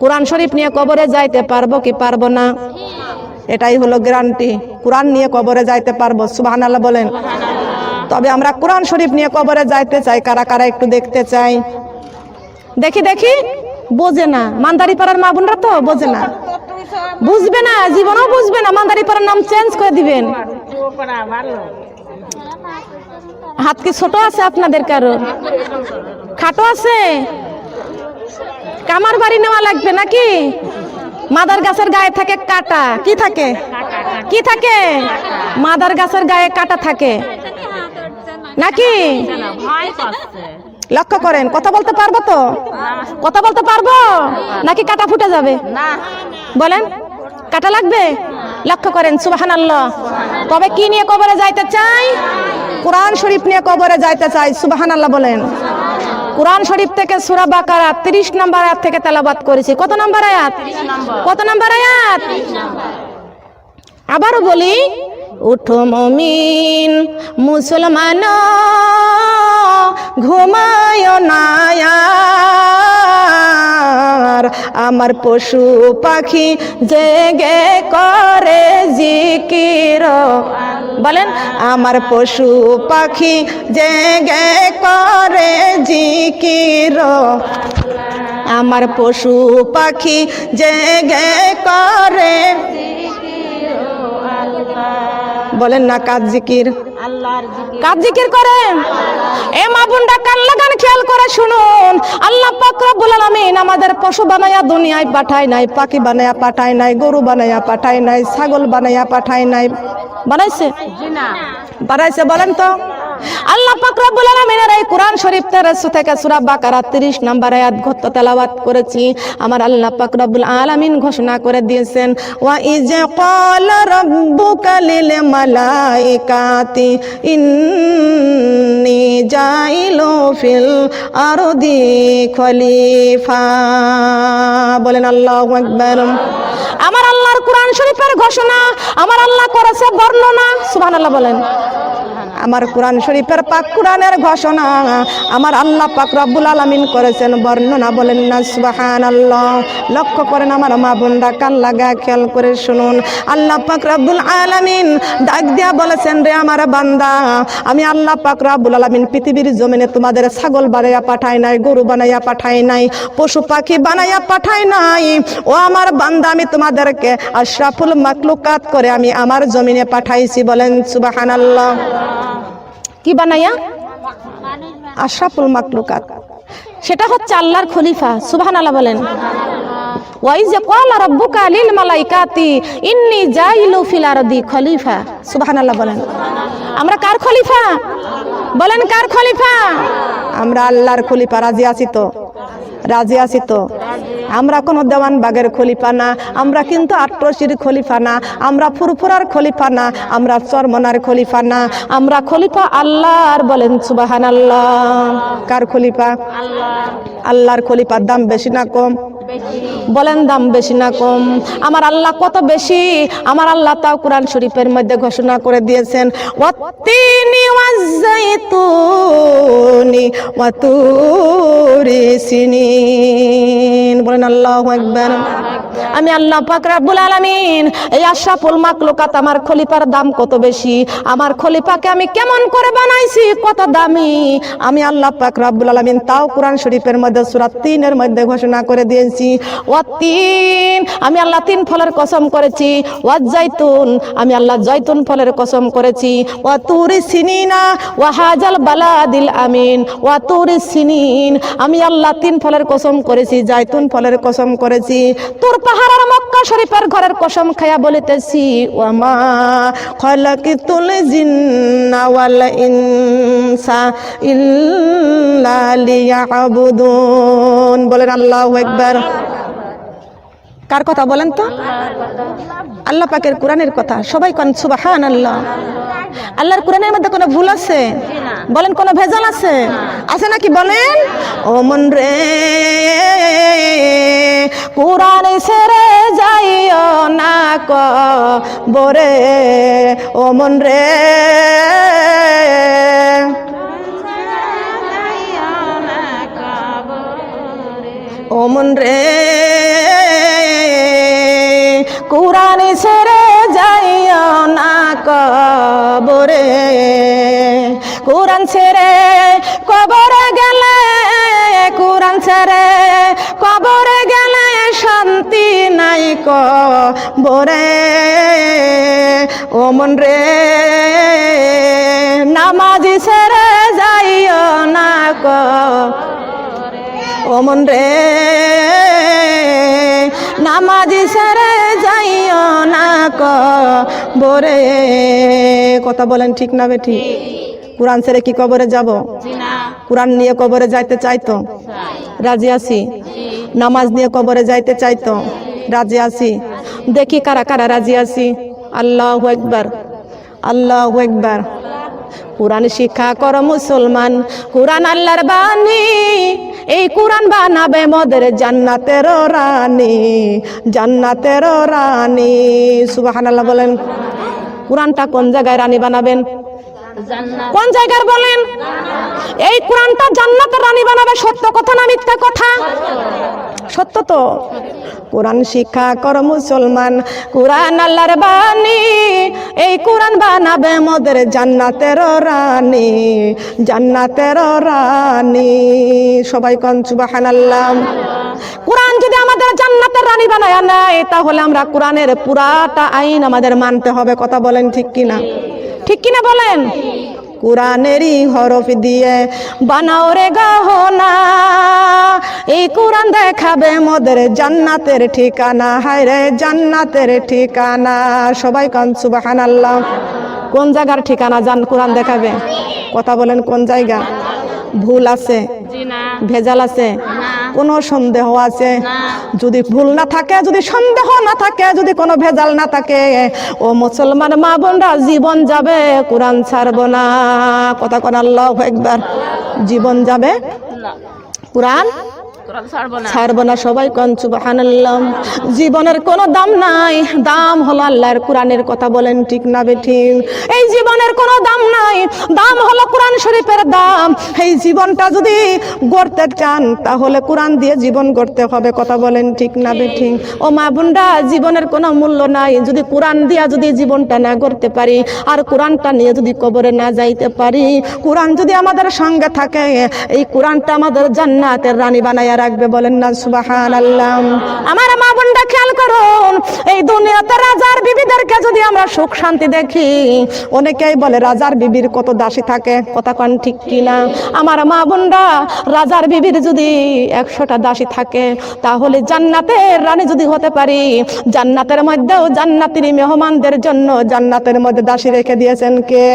কোরআন শরীফ নিয়ে কবরে যাইতে পারব কি পারব না? এটাই হলো গ্যারান্টি কোরআন নিয়ে কবরে যাইতে পারব সুবহান আল্লাহ বলেন। তবে আমরা কোরআন শরীফ নিয়ে কবরে যাইতে চাই, কারা কারা একটু দেখতে চাই? দেখি দেখি। বোঝে না। মান্দারি পাড়ার মা বোনরা তো বোঝে না। বুঝবে না, জীবনও বুঝবে না। মান্দারি পাড়ার নাম চেঞ্জ করে দিবেন। হাত কি ছোট আছে আপনাদের কারও? খাটো আছে? কামার বাড়ি নেওয়া লাগবে নাকি? মাদার গাছের গায়ে থাকে কাটা। কি থাকে? কি থাকে? মাদার গাছের গায়ে কাটা থাকে। নাকি? লক্ষ্য করেন কথা বলতে পারব তো? কথা বলতে পারব? নাকি কাটা ফুটে যাবে? বলেন কাটা লাগবে? লক্ষ্য করেন সুবাহান আল্লাহ তবে কি নিয়ে কবরে যাইতে চাই? কোরআন শরীফ নিয়ে কবরে যাইতে চাই সুবাহান আল্লাহ বলেন। কোরআন শরীফ থেকে সুরা বাকারা 30 নম্বর আয়াত থেকে তেলাবাত করেছি। কত নম্বর আয়াত? কত নম্বর আয়াত? আবারও বলি, উঠো মমিন, মুসলমান, ঘুমায় না আর আমার পশু পাখি জেগে করে জিকির। বলেন, আমার পশু পাখি জেগে করে জিকির। আমার পশু পাখি জেগে করে বলেন না কাজ জিকির? কাজ জিকির। করেন? এ মা বোনটা কান লাগান খেয়াল করে শুনুন। আল্লাহ পাক রব্বুল আলামিন আমাদের পশু বানায়া দুনিয়ায় পাঠায় নাই পাখি বানায়া পাঠায় নাই গরু বানায়া পাঠায় নাই ছাগল বানায়া পাঠায় নাই। বানাইছে? বানাইছে বলেন তো। আল্লাহ পাক রব্বুল আলামিনের এই কোরআন শরীফ তেরোশো থেকে সূরা বাকারা 30 নম্বর আয়াত ঘটত তেলাওয়াত করেছি। আমার আল্লাহ পাক রব্বুল আলামিন ঘোষণা করে দিয়েছেন, ওয়া ইজ ক্বালা রাব্বুকা লিল মালাইকাতি, ইন্নী জাইলু ফিল আরদি খলিফা। বলেন আল্লাহু আকবার। আমার আল্লাহর কোরআন শরীফের ঘোষণা, আমার আল্লাহ করেছে বর্ণনা। সুবহানাল্লাহ বলেন। আমার কোরআন শরীফের পাক কোরআনের ঘোষণা, আমার আল্লাহ পাক রব্বুল আলামিন করেছেন বর্ণনা বলেন না সুবাহান আল্লাহ লক্ষ্য করেন আমার মা বোনরা কান লাগা খেয়াল করে শুনুন। আল্লাহ পাক রব্বুল আলামিন ডাক দিয়া বলেছেন, রে আমার বান্দা, আমি আল্লাহ পাক রব্বুল আলামিন পৃথিবীর জমিনে তোমাদের ছাগল বানাইয়া পাঠাই নাই, গরু বানাইয়া পাঠাই নাই, পশু পাখি বানাইয়া পাঠাই নাই। ও আমার বান্দা, আমি তোমাদেরকে আশরাফুল মাকলুকাত করে আমি আমার জমিনে পাঠাইছি বলেন সুবাহান আল্লাহ কি বানাইয়া? আশরাফুল মাকলুকাত। সেটা হচ্ছে আল্লাহর খলিফা বলেন। ওয়াইজ ক্বালা রাব্বুকা লিল মালাইকাতি ইন্নী জাইলু ফিল আরদি খলিফা সুবহানাল্লাহ বলেন। আমরা কার খলিফা? বলেন কার খলিফা? আমরা আল্লাহর খলিফা রাজি আছি তো? রাজি আছি তো? আমরা কোনো দেওয়ান বাগের খলিফা না, আমরা কিন্তু আট্রসির খলিফা না, আমরা ফুরফুরার খলিফা না, আমরা চরমনার খলিফা না, আমরা খলিফা আল্লাহর বলেন সুবাহান আল্লাহ কার খলিফা? আল্লাহর খলিফার দাম বেশি না কম? বলেন দাম বেশি না কম। আমার আল্লাহ কত বেশি? আমার আল্লাহ তাও কোরআন শরীফের মধ্যে ঘোষণা করে দিয়েছেন ওয়াজ্জাইতুনি ওয়াতুরি সিনিন বলেন আল্লাহু আকবার। আমি আল্লাহ পাক রাব্বুল আলামিন এই আশরাফুল মাকলুকাত আমার খলিফার দাম কত বেশি? আমার খলিফাকে আমি কেমন করে বানাইছি? কত দামি? আমি আল্লাহ পাক রাব্বুল আলামিন তাও কোরআন শরীফের মধ্যে সূরা 3 এর মধ্যে ঘোষণা করে দিয়েছি। ওয়া তিন, আমি আল্লাহ তিন ফলের কসম করেছি। ওয়া জাইতুন, আমি আল্লাহ জয়তুন ফলের কসম করেছি। ওয়া তুরি সিনিনা, ওয়া হাজাল বালাদিল আমিন। ওয়া তুরি সিনিন, আমি আল্লাহ তিন ফলের কসম করেছি, জাইতুন ফলের কসম করেছি। তোর পাহাড় আর মক্কা শরীফের ঘরের কসম খায়া বলিতেছি ওয়া মা খালাকিতুল জিন্না ওয়াল ইনসা ইল্লা লিয়াবুদুন। বলেন আল্লাহু আকবার। কার কথা বলেন তো? আল্লাহ পাকের কোরআনের কথা। সবাই কন সুবাহান আল্লাহ আল্লাহর কোরআনের মধ্যে কোনো ভুল আছে? বলেন, কোনো ভেজাল আছে? আছে নাকি? বলেন, ও মন রে, কোরআন সেরে যাইও না ক বরে, ও মন রে। ও মন রে। কুরানি ছেড়ে যাইও না কবরে। কুরান ছেড়ে কবরে গেলে কুরান ছেড়ে কবরে গেলে শান্তি নাই কবরে। ও মন রে, নামাজ ছেড়ে যাইও না কবরে। ও মন রে। নামাজি ছেড়ে যাইও না ক বরে কথা বলেন ঠিক না বেঠি? কোরআন ছেড়ে কি কবরে যাব? কোরআন নিয়ে কবরে যাইতে চাইতো? রাজি আছি? নামাজ নিয়ে কবরে যাইতে চাইতো? রাজি আছি? দেখি কারা কারা রাজি আছি? আল্লাহ একবার। আল্লাহ একবার। কোরআন শিক্ষা কর মুসলমান। কোরআন আল্লাহর বাণী, এই কোরআন বানাবে মদের জান্নাতের রানী জান্নাতের রানী। সুবাহ বলেন, কোরআনটা কোন জায়গায় রানী বানাবেন? কোন জায়গার বলেন? এই কোরআনটা জান্নাতের রানী বানাবে, সত্য কথা না মিথ্যা কথা? সত্য তো। কোরআন শিক্ষা কর মুসলমান, কোরআন আল্লাহর বাণী। এই কোরআন বানাবে মোদের জান্নাতের রানী জান্নাতের রানী। সবাই কন সুবহানাল্লাহ। কোরআন যদি আমাদের জান্নাতের রানী বানায় নেয়, তাহলে আমরা কোরআনের পুরাটা আইন আমাদের মানতে হবে, কথা বলেন ঠিক কিনা? ঠিক কিনা বলেন? কোরআনেরই হরফ দিয়ে বানাও রে গহনা। এই কোরআন দেখাবে মোদের জান্নাতের ঠিকানা। হায় রে জান্নাতের ঠিকানা। সবাই কান সুবাহান আল্লাহ কোন জায়গার ঠিকানা? জান কোরআন দেখাবে। কথা বলেন কোন জায়গা? ভুল আছে ভেজাল আছে কোনো সন্দেহ আছে? যদি ভুল না থাকে যদি সন্দেহ না থাকে যদি কোনো ভেজাল না থাকে ও মুসলমান মা বোনরা জীবন যাবে কোরআন ছাড়বো না। কথা কোন আল্লাহ একবার জীবন যাবে? কোরআন জীবনের কোনো দাম নাই। দাম হলো আল্লাহর কোরআনের কথা বলেন, ঠিক না বেঠিক এই জীবনের কোনো দাম নাই। দাম হলো কোরআন শরীফের দাম। এই জীবনটা যদি গড়তে চান, তাহলে কোরআন দিয়ে জীবন গড়তে হবে, কথা বলেন, ঠিক না বেঠিক ও মা বোনরা, জীবনের কোনো মূল্য নাই। যদি কোরআন দিয়া যদি জীবনটা না গড়তে পারি, আর কোরআনটা নিয়ে যদি কবরে না যাইতে পারি, কোরআন যদি আমাদের সঙ্গে থাকে, এই কোরআনটা আমাদের জান্নাতের রানী বানাইয়া রাখবে বলেন না সুবাহান আল্লাহ আমার মা বোনটা খেয়াল করুন এই দুনিয়াতে রাজার বিবিদেরকে যদি আমরা সুখ শান্তি দেখি অনেকেই বলে রাজার বিবির কত দাসী থাকে কথা কন ঠিক কিনা। আমার মা বোনরা রাজার বিবির যদি একশোটা দাসী থাকে তাহলে জান্নাতের রানী যদি হতে পারি জান্নাতের মধ্যেও জান্নাতের মেহমানদের জন্য জান্নাতের মধ্যে দাসী রেখে দিয়েছেন কে?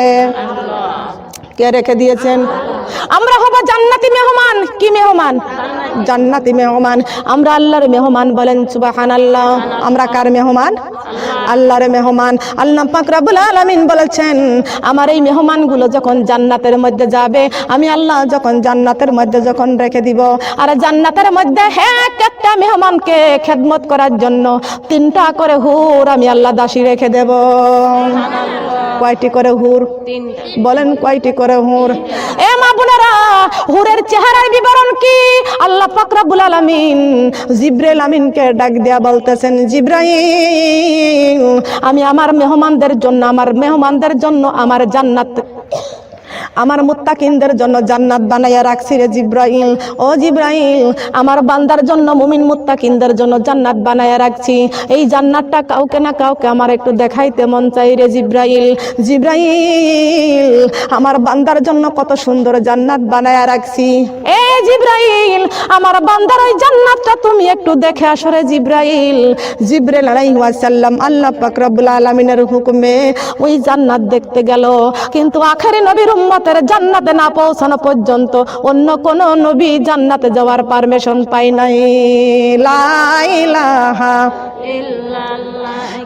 কে রেখে দিয়েছেন? আমরা জান্নাতি মেহমান কি মেহমান? জান্নাতি মেহমান। আমরা আল্লাহর মেহমান বলেন সুবাহান আল্লাহ আমরা কার মেহমান? আল্লাহর মেহমান। আল্লাহ পাক রব্বুল আলামিন বলেছেন আমার এই মেহমানগুলো যখন জান্নাতের মধ্যে যাবে আমি আল্লাহ যখন জান্নাতের মধ্যে যখন রেখে দিব আর জান্নাতের মধ্যে এক একটা মেহমানকে খেদমত করার জন্য তিনটা করে হুর আমি আল্লাহ দাসী রেখে দেব। কয়টি করে হুর? বলেন কয়টি করে হুর? এ মা বোনেরা হুরের চেহারায় বিবরণ কি? আল্লাহ ফাকরাবুল আলামিন জিব্রাইল আমিনকে ডাক দেয়া বলতেছেন, জিব্রাইল, আমি আমার মেহমানদের জন্য, আমার মেহমানদের জন্য আমার জান্নাত আমার মুত্তাকিনদের জন্য জান্নাত বানাইয়া রাখছি রে জিব্রাইল। ও জিব্রাইল, আমার বান্দার জন্য, মুমিন মুত্তাকিনদের জন্য জান্নাত বানাইয়া রাখছি। এই জান্নাতটা কাউকে না কাউকে আমার একটু দেখাইতে মন চাই রে জিব্রাইল। জিব্রাইল, আমার বান্দার জন্য কত সুন্দর জান্নাত বানাইয়া রাখছি। এ জিব্রাইল, আমার বান্দার ওই জান্নাতটা তুমি একটু দেখে আসো রে জিব্রাইল। জিব্রাইল আলাইহি ওয়াসাল্লাম আল্লাহ পাক রব্বুল আলামিনের হুকুমে ওই জান্নাত দেখতে গেল। কিন্তু আখেরি নবীর উম্মতের জান্নাতে না পৌঁছানো পর্যন্ত অন্য কোন নবী জান্নাতে যাওয়ার পারমিশন পাই নাই। লা ইলাহা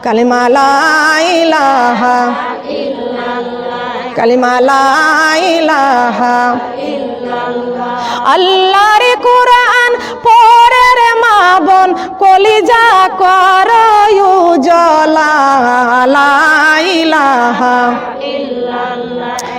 কালিমা লা ইলাহা কালিমা লা ইলাহা আল্লাহর কোরআন পড়ে রে মা বোন কলিজা কর জলা লা ইলাহা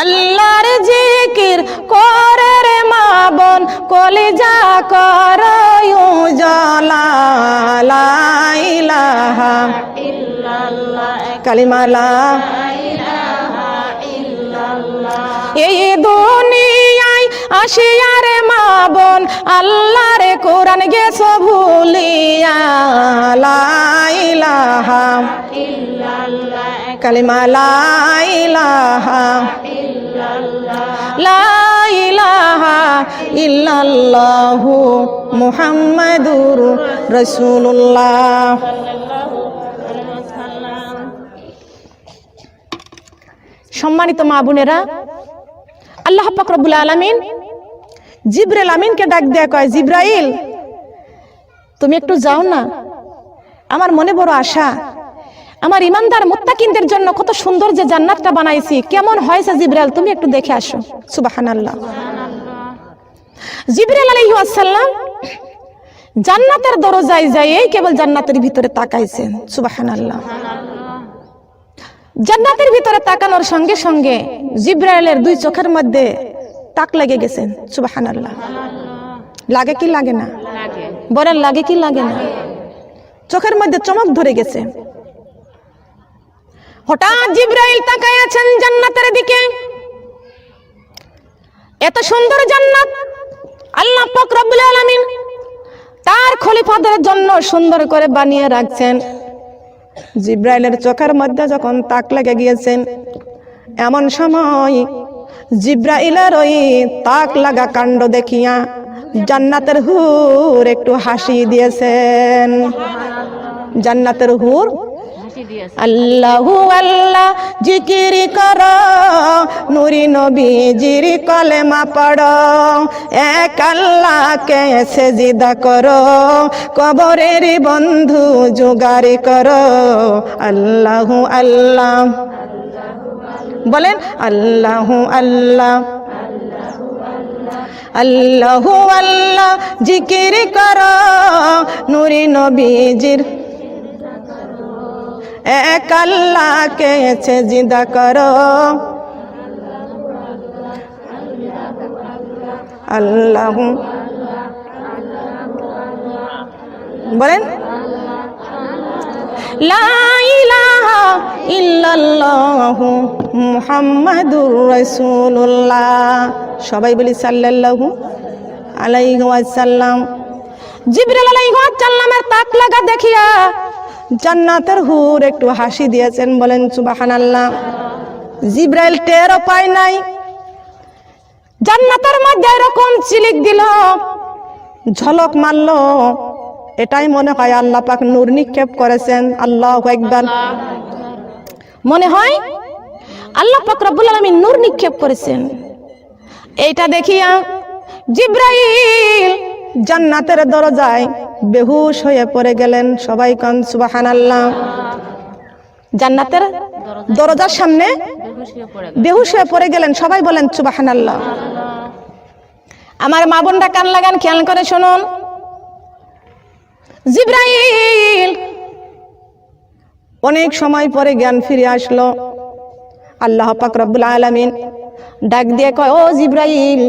আল্লাহর জিকির করে রে মা বোন, কলিজা কর জলা লা ইলাহা কালিমা, লা এই দুনিয়ায় আসিয়ার মা বোন, আল্লাহর কোরআন গেছ ভুলিয়া, লা ইলাহা কালিমা লা ইলাহা লা ইলাহা ইল্লাল্লাহু মুহাম্মাদুর রাসূলুল্লাহ সম্মানিত মা বোনেরা, আল্লাহ পাক রব্বুল আলামিন জিব্রাইল আমিনকে ডাক দেয়া কয়, জিব্রাইল, তুমি একটু যাও না। আমার মনে বড় আশা আমার ইমানদার মুত্তাকিনদের জন্য কত সুন্দর যে জান্নাতটা বানাইছি। কেমন হয়েছে জিব্রাইল? তুমি একটু দেখে আসো। সুবহানাল্লাহ। জিব্রাইল আলাইহিস সালাম জান্নাতের দরজায় যাই এই কেবল জান্নাতের ভিতরে তাকাইছেন। সুবহানাল্লাহ। জান্নাতের ভিতরে তাকানোর সঙ্গে সঙ্গে জিব্রাইলের দুই চোখের মধ্যে তাক লেগে গেছেন। সুবহানাল্লাহ। লাগে কি লাগে না? বলেন লাগে কি লাগে না? চোখের মধ্যে চমক ধরে গেছে। হঠাৎ জিব্রাইল তাকায় আছেন জান্নাতের দিকে। এত সুন্দর জান্নাত, আল্লাহ পাক রব্বুল আলামিন তার খলিফাদের জন্য সুন্দর করে বানিয়ে রাখছেন। জিব্রাইলের চোখের মধ্যে যখন তাক লেগে গিয়েছেন, এমন সময় জিব্রাইলের ওই তাক লাগা কাণ্ড দেখিয়া জান্নাতের হুর একটু হাসি দিয়েছেন। জান্নাতের হুর আল্লাহু আল্লাহ, জিকিরি কর। নুরি নবীজির কলেমা পড়। এক আল্লাহকে সেজিদা করো। কবরের বন্ধু জোগাড়ি করো। আল্লাহু আল্লাহ। বলেন, আল্লাহু আল্লাহ। আল্লাহু আল্লাহ, জিকির কর। নুরি নবীজির এক আল্লাহকে জিদা করো। আল্লাহ বলেন সবাই বলি সাল্লাল্লাহু আলাইহি ওয়াসাল্লাম। জিবরিল আলাইহি ওয়াসাল্লামের তাক লাগা দেখিয়া জান্নাতের হুর একটু হাসি দিয়েছেন বলেন সুবাহান আল্লাহ জিব্রাইল টেরও পায় নাই। জান্নাতের মধ্যে এরকম চিলিক দিল, ঝলক মারলো। এটাই মনে হয় আল্লাহ পাক নূর নিক্ষেপ করেছেন। আল্লাহ একবার মনে হয় আল্লাহ পাক রব্বুল আলামিন নূর নিক্ষেপ করেছেন। এইটা দেখিয়া জিব্রাইল জান্নাতের দরজায় বেহুশ হয়ে পড়ে গেলেন সবাই কন, সুবহানাল্লাহ। জান্নাতের দরজার সামনে বেহুশ হয়ে পড়ে গেলেন, সবাই বলেন, সুবহানাল্লাহ। আমার মা বোনরা কান লাগান, খেয়াল করে শুনুন। জিব্রাইল অনেক সময় পরে জ্ঞান ফিরে আসলো। আল্লাহ পাক রব্বুল আলামিন ডাক দিয়ে কয়, ও জিব্রাইল,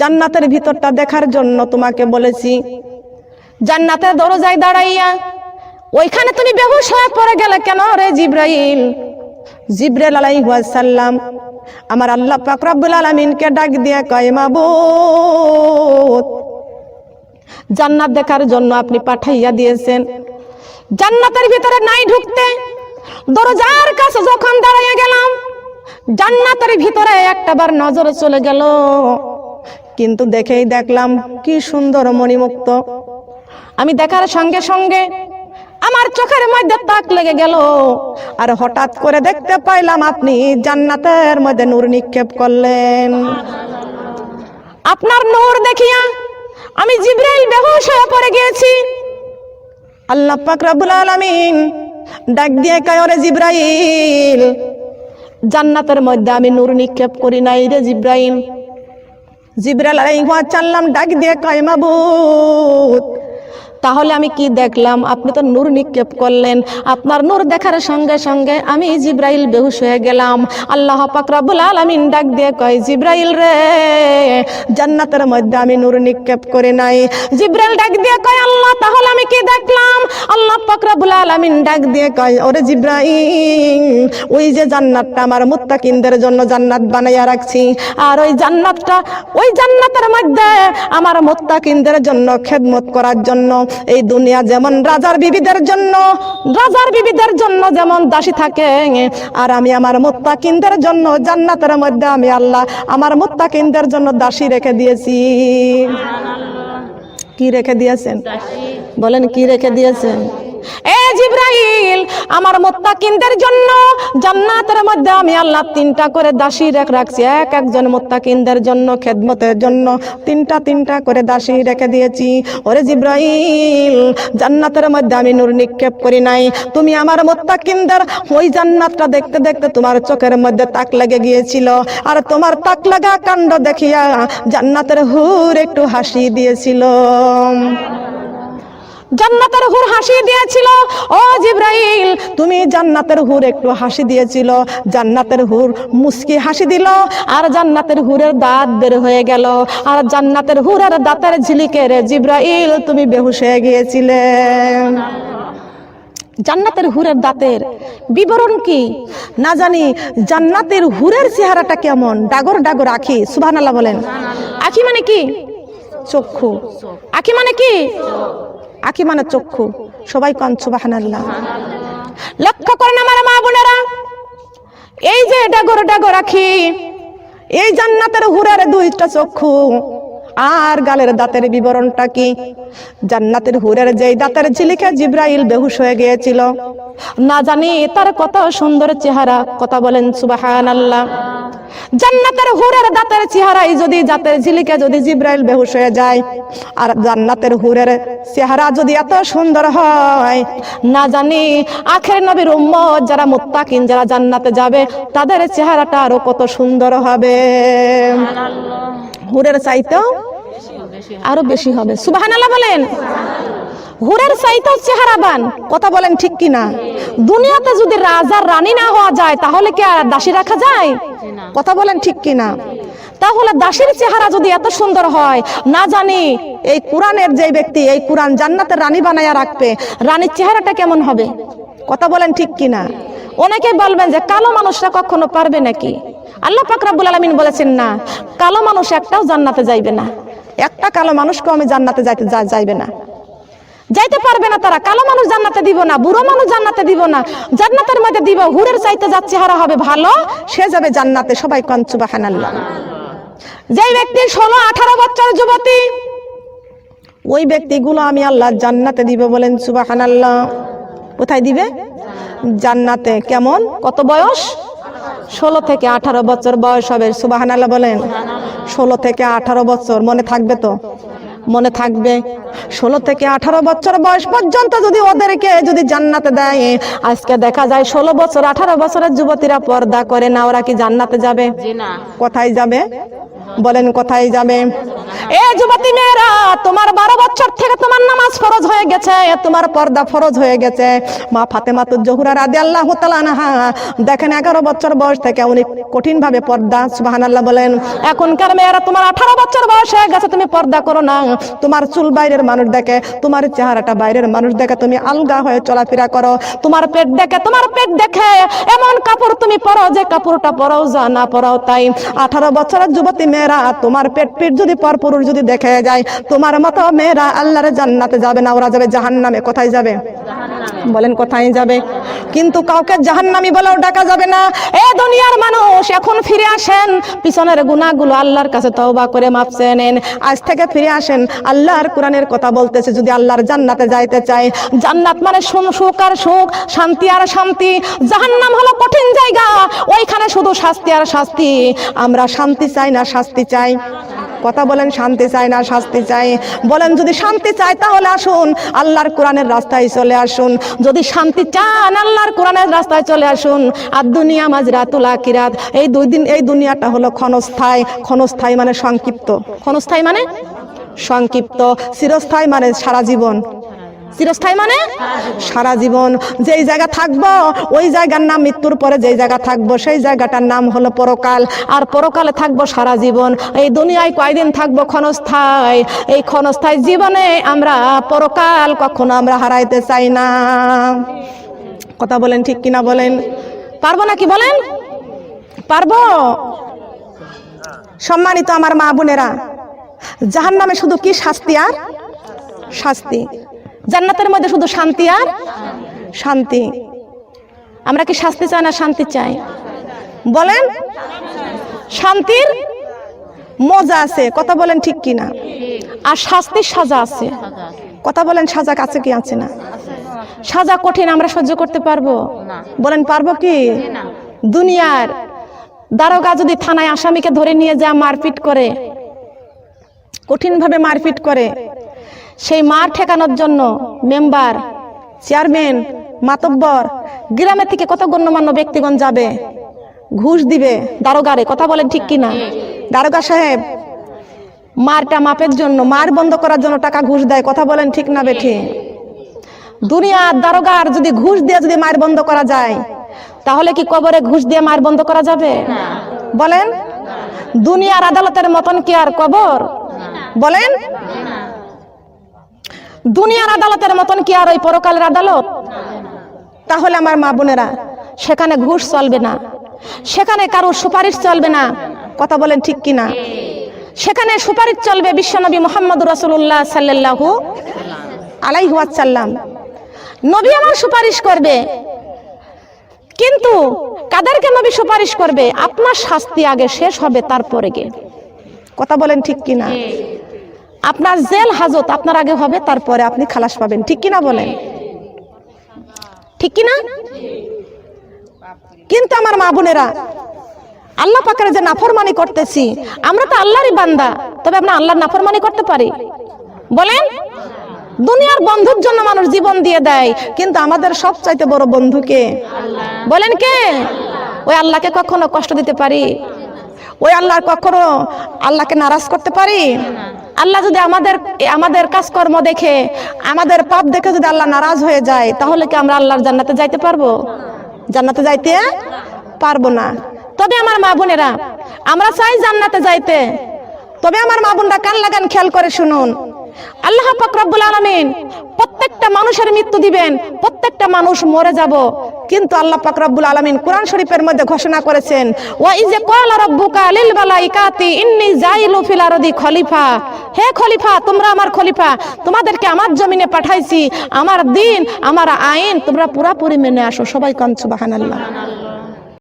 জান্নাতের ভিতরটা দেখার জন্য তোমাকে বলেছি জান্নাতের দরজায় দাঁড়াইয়া, ওইখানে তুমি বেহুশ হয়ে পড়ে গেলে কেন রে জিব্রাইল? জিব্রাইল আলাইহিস সালাম আমার আল্লাহ পাক আলামিনকে ডাক দিয়ে কয় জান্নাত দেখার জন্য আপনি পাঠাইয়া দিয়েছেন। জান্নাতের ভিতরে নাই ঢুকতে। দরজার কাছে যখন দাঁড়াইয়া গেলাম, জান্নাতের ভিতরে একটাবার নজর চলে গেল। কিন্তু দেখেই দেখলাম কি সুন্দর মণিমুক্ত। আমি দেখার সঙ্গে সঙ্গে আমার চোখের মধ্যে তাক লেগে গেল। আর হঠাৎ করে দেখতে পাইলাম আপনি জান্নাতের মধ্যে নূর নিক্ষেপ করলেন। আপনার নূর দেখিয়া আমি জিব্রাইল বেহুশ হয়ে পড়ে গিয়েছি। আল্লাহ পাক রব্বুল আলামিন ডাক দিয়ে কয়, ওরে জিব্রাইল, জান্নাতের মধ্যে আমি নূর নিক্ষেপ করি নাই রে জিব্রাইল। জিব্রাইল আলাইহিস সালাম ডাক দিয়ে কয়, মাবুদ তাহলে আমি কি দেখলাম? আপনি তো নূর নিক্ষেপ করলেন। আপনার নূর দেখার সঙ্গে সঙ্গে আমি জিব্রাইল বেহুশ হয়ে গেলাম। আল্লাহ পাক রব্বুল আলামিন ডাক দিয়ে কয়, জিব্রাইল রে, জান্নাতের মধ্যে আমি নূর নিক্ষেপ করে নাই। জিব্রাইল ডাক দিয়ে কয়, আল্লাহ, তাহলে আমি কি দেখলাম? আল্লাহ পাক রব্বুল আলামিন ডাক দিয়ে কয়, ওরে জিব্রাইল, ওই যে জান্নাতটা আমার মুত্তাকিনদের জন্য জান্নাত বানাইয়া রাখছি। আর ওই জান্নাতটা, ওই জান্নাতের মধ্যে আমার মুত্তাকিনদের জন্য খেদমত করার জন্য এই দুনিয়া যেমন রাজার বিবিদের জন্য, রাজার বিবিদের জন্য যেমন দাসী থাকে, আর আমি আমার মুত্তাকিনদের জন্য জান্নাতের মধ্যে আমি আল্লাহ আমার মুত্তাকিনদের জন্য দাসী রেখে দিয়েছি। কি রেখে দিয়েছেন? বলেন কি রেখে দিয়েছেন? এ জিব্রাইল, আমার মুত্তাকিনদের জন্য জান্নাতের মধ্যে আমি আল্লাহ তিনটা করে দাসী রেখ রাখছি। এক একজন মুত্তাকিনদের জন্য, খেদমতের জন্য তিনটা তিনটা করে দাসী রেখে দিয়েছি। ওরে জিব্রাইল, জান্নাতের মধ্যে আমি নূর নিক্ষেপ করি নাই। তুমি আমার মুত্তাকিনদের ওই জান্নাতটা দেখতে দেখতে তোমার চোখের মধ্যে তাক লেগে গিয়েছিল। আর তোমার তাক লাগা কাণ্ড দেখিয়া জান্নাতের হুর একটু হাসি দিয়েছিল। জান্নাতের হুর হাসি দিয়েছিল। ও জিব্রাইল, তুমি জান্নাতের হুর একটু হাসি দিয়েছিল। জান্নাতের হুর মুস্কি হাসি দিল, আর জান্নাতের হুরের দাঁত বের হয়ে গেল। আর জান্নাতের হুরের দাঁতের ঝিলিকের জিব্রাইল, তুমি বেহুশ হয়ে গিয়েছিলে। জান্নাতের হুরের দাঁতের বিবরণ কি? না জানি, জান্নাতের হুরের চেহারাটা কেমন? ডাগর ডাগর আখি, সুবহানাল্লাহ বলেন। আখি মানে কি? চক্ষু। আখি মানে কি? আখি মানে চক্ষু, সবাই কন সুবহানাল্লাহ। লক্ষ্য করেন আমার মা বোনেরা, এই যে ডাগর ডাগর আখি, এই জান্নাতের হুরারে দুইটা চক্ষু আর গালের দাঁতের বিবরণটা কি? জান্নাতের হুরের যেই দাঁতের ঝিলিকে জিব্রাইল বেহুশ হয়ে গিয়েছিল। না জানি তার কত সুন্দর চেহারা কথা বলেন সুবাহান আল্লাহ জান্নাতের হুরের দাঁতের চেহারাই যদি দাঁতের ঝিলিকে যদি জিব্রাইল বেহুশ হয়ে যায় আর জান্নাতের হুরের চেহারা যদি এত সুন্দর হয় না জানি আখের নবীর উম্মত যারা মুত্তাকিন যারা জান্নাতে যাবে তাদের চেহারাটা আরও কত সুন্দর হবে। হুরের চাইতেও আরও বেশি হবে। সুবহানাল্লাহ বলেন। হুরের চাইতেও চেহারাবান কথা বলেন ঠিক কিনা? দুনিয়াতে যদি রাজার রানী না হওয়া যায়, তাহলে কি আর দাসী রাখা যায়? কথা বলেন ঠিক কি না তাহলে দাসীর চেহারা যদি এত সুন্দর হয়, না জানি এই কোরআনের যে ব্যক্তি, এই কোরআন জান্নাতের রানী বানাইয়া রাখবে, রানীর চেহারাটা কেমন হবে? কথা বলেন ঠিক কি না অনেকে বলবেন যে, কালো মানুষরা কখনো পারবে নাকি? আল্লাহ পাক রাব্বুল আলামিন বলেছেন না, কালো মানুষ একটাও জান্নাতে যাইবে না। একটা কালো মানুষকেও আমি জান্নাতে যাইতে যাইবে না। যাইতে পারবে না তারা। কালো মানুষ জান্নাতে দিব না, বুড়ো মানুষ জান্নাতে দিব না। জান্নাতের মধ্যে দিব, হুরের চাইতে যাচ্ছে হারা হবে ভালো, সে যাবে জান্নাতে, সবাই কনচু বাহানাল্লাহ যে ব্যক্তি ষোলো, আঠারো বছর যুবতী, ওই ব্যক্তিগুলো আমি আল্লাহ জান্নাতে দিব বলেন সুবাহান আল্লাহ কোথায় দিবে? জান্নাতে। কেমন? কত বয়স? ষোলো থেকে আঠারো বছর বয়স হবে সুবাহান আল্লাহ বলেন। ষোলো থেকে আঠারো বছর মনে থাকবে তো? মনে থাকবে। ষোলো থেকে আঠারো বছর বয়স পর্যন্ত যদি ওদেরকে যদি জান্নাতে দেয় আজকে দেখা যায় ষোলো বছর আঠারো বছরের যুবতীরা পর্দা করে না ওরা কি জান্নাতে যাবে? কোথায় যাবে? বলেন কোথায় যাবে? এ যুবতী মেয়েরা তোমার বারো বছর থেকে তোমার গেছে তোমার পর্দা ফরজ হয়ে গেছে। মা ফাতেমা তো জহুরা রাদি আল্লাহ তালানহা দেখেন এগারো বছর বয়স থেকে উনি কঠিন ভাবে পর্দা সুবাহান আল্লাহ বলেন, এখনকার মেয়েরা তোমার আঠারো বছর বয়স হয়ে গেছে, তুমি পর্দা করো না। তোমার চুল বাইরের মানুষ দেখে, তোমার চেহারাটা বাইরের মানুষ দেখে, তুমি আলগা হয়ে চলাফেরা করো। তোমার পেট দেখে, তোমার পেট দেখে, এমন কাপড় তুমি পরো যে কাপড়টা পরাও যা না পরাও তাই। আঠারো বছরের যুবতী মেয়েরা, তোমার পেট পিট যদি পরপুরুষ যদি দেখে যায়, তোমার মতো মেয়েরা আল্লাহরে জান্নাতে যাবে না, ওরা যাবে জাহান্নামে, কোথায় যাবে? বলেন কোথায় যাবে? কিন্তু কাউকে জাহান্নামি বলেও ডাকা যাবে না। এ দুনিয়ার মানুষ, এখন ফিরে আসেন। পিছনের গুনাহগুলো আল্লাহর কাছে তওবা করে মাপ চেয়ে নেন। আজ থেকে ফিরে আসেন। আল্লাহর কোরআনের কথা বলতেছে, যদি আল্লাহর জান্নাতে যাইতে চায়। জান্নাত মানে সুখ আর সুখ, শান্তি আর শান্তি। জাহান্নাম হলো কঠিন জায়গা। ওইখানে শুধু শাস্তি আর শাস্তি। আমরা শান্তি চাই না, শাস্তি চাই। কথা বলেন, শান্তি চায় না, শাস্তি চাই বলেন, যদি শান্তি চায় তাহলে আসুন, আল্লাহর কোরআনের রাস্তায় চলে আসুন। যদি শান্তি চান, আল্লাহর কোরআনের রাস্তায় চলে আসুন। আর দুনিয়া মাজরাতুল আকিরাত এই দুই দিন, এই দুনিয়াটা হলো ক্ষণস্থায়ী। ক্ষণস্থায়ী মানে সংক্ষিপ্ত। ক্ষণস্থায়ী মানে সংক্ষিপ্ত। চিরস্থায়ী মানে সারা জীবন। চিরস্থায়ী মানে? সারা জীবন। যেই জায়গা থাকব, ওই জায়গার নাম মৃত্যুর পরে যেই জায়গা থাকব, সেই জায়গাটার নাম হলো পরকাল। আর পরকালে থাকব সারা জীবন। এই দুনিয়ায় কয়দিন থাকব ক্ষণস্থায়? এই ক্ষণস্থায়ী জীবনে আমরা পরকাল কখনো আমরা হারাইতে চাই না। কথা বলেন ঠিক কিনা বলেন? পারব নাকি বলেন? পারব। সম্মানিত আমার মা বোনেরা জাহান নামে শুধু কি শাস্তি আর? শাস্তি। জান্নাতের মধ্যে শুধু শান্তি আর শান্তি। আমরা কি শাস্তি চাই না শান্তি চাই? বলেন, শান্তির মজা আছে, কথা বলেন ঠিক কি না আর শাস্তির সাজা আছে। কথা বলেন, সাজা কাছে কি আছে না? সাজা কঠিন, আমরা সহ্য করতে পারব? বলেন, পারব কি? দুনিয়ার দারোগা যদি থানায় আসামিকে ধরে নিয়ে যা মারপিট করে, কঠিনভাবে মারপিট করে সেই মার ঠেকানোর জন্য মেম্বার, চেয়ারম্যান, মাতব্বর গ্রামের থেকে কত গণ্যমান্য ব্যক্তিগণ যাবে? ঘুষ দিবে দারোগারে, কথা বলেন ঠিক কিনা? দারোগা সাহেব, মারটা মাপের জন্য, মার বন্ধ করার জন্য টাকা ঘুষ দেয়, কথা বলেন ঠিক না বেঠি? দুনিয়ার দারোগার যদি ঘুষ দিয়ে যদি মার বন্ধ করা যায়, তাহলে কি কবরে ঘুষ দিয়ে মার বন্ধ করা যাবে? বলেন? দুনিয়ার আদালতের মতন কি আর কবর? বলেন? দুনিয়ার আদালতের মতন কি আর ওই পরকালের আদালত? তাহলে আমার মা বোনেরা, সেখানে ঘুষ চলবে না। সেখানে কারও সুপারিশ চলবে না। কথা বলেন ঠিক কি না সেখানে সুপারিশ চলবে বিশ্বনবী মোহাম্মদ রসুল্লাহ সাল্লাহু আলাইহাসাল্লাম নবী আমার সুপারিশ করবে। কিন্তু কাদেরকে নবী সুপারিশ করবে? আপনার শাস্তি আগে শেষ হবে তারপরে গে কথা বলেন ঠিক কি না আপনার জেল হাজত আপনার আগে হবে, তারপরে আপনি খালাস পাবেন। ঠিক কিনা বলেন? ঠিক কিনা? কিন্তু আমার মা বোনেরা, আল্লাহ পাকের যে নাফরমানি করতেছি, আমরা তো আল্লাহরই বান্দা, তবে আমরা আল্লাহর নাফরমানি করতে পারি। বলেন? দুনিয়ার বন্ধুর জন্য মানুষ জীবন দিয়ে দেয়, কিন্তু আমাদের সবচাইতে বড় বন্ধুকে বলেন কে? ওই আল্লাহকে কখনো কষ্ট দিতে পারি? ওই আল্লাহর কখনো আল্লাহকে নারাজ করতে পারি? আল্লাহ যদি আমাদের আমাদের কাজকর্ম দেখে, আমাদের পাপ দেখে যদি আল্লাহ নারাজ হয়ে যায়, তাহলে কি আমরা আল্লাহর জান্নাতে যাইতে পারব? জান্নাতে যাইতে পারব না। তবে আমার মা বোনেরা, আমরা চাই জান্নাতে যাইতে। তবে আমার মা বোনরা কান লাগান খেয়াল করে শুনুন। আল্লাহ পাক রব্বুল আলামিন প্রত্যেকটা মানুষের মৃত্যু দিবেন, প্রত্যেকটা মানুষ মরে যাব। কিন্তু আল্লাহ পাক রব্বুল আলামিন কোরআন শরীফের মধ্যে ঘোষণা করেছেন, ওয়া ইজে ক্বালা রাব্বুকা লিল মালাইকাতি, ইন্নী জাইলু ফিল আরদি খলিফা। হে খলিফা, তোমরা আমার খলিফা, তোমাদেরকে আমার জমিনে পাঠাইছি। আমার দিন, আমার আইন তোমরা পুরাপুরি মেনে আসো। সবাই কান সুবহানাল্লাহ।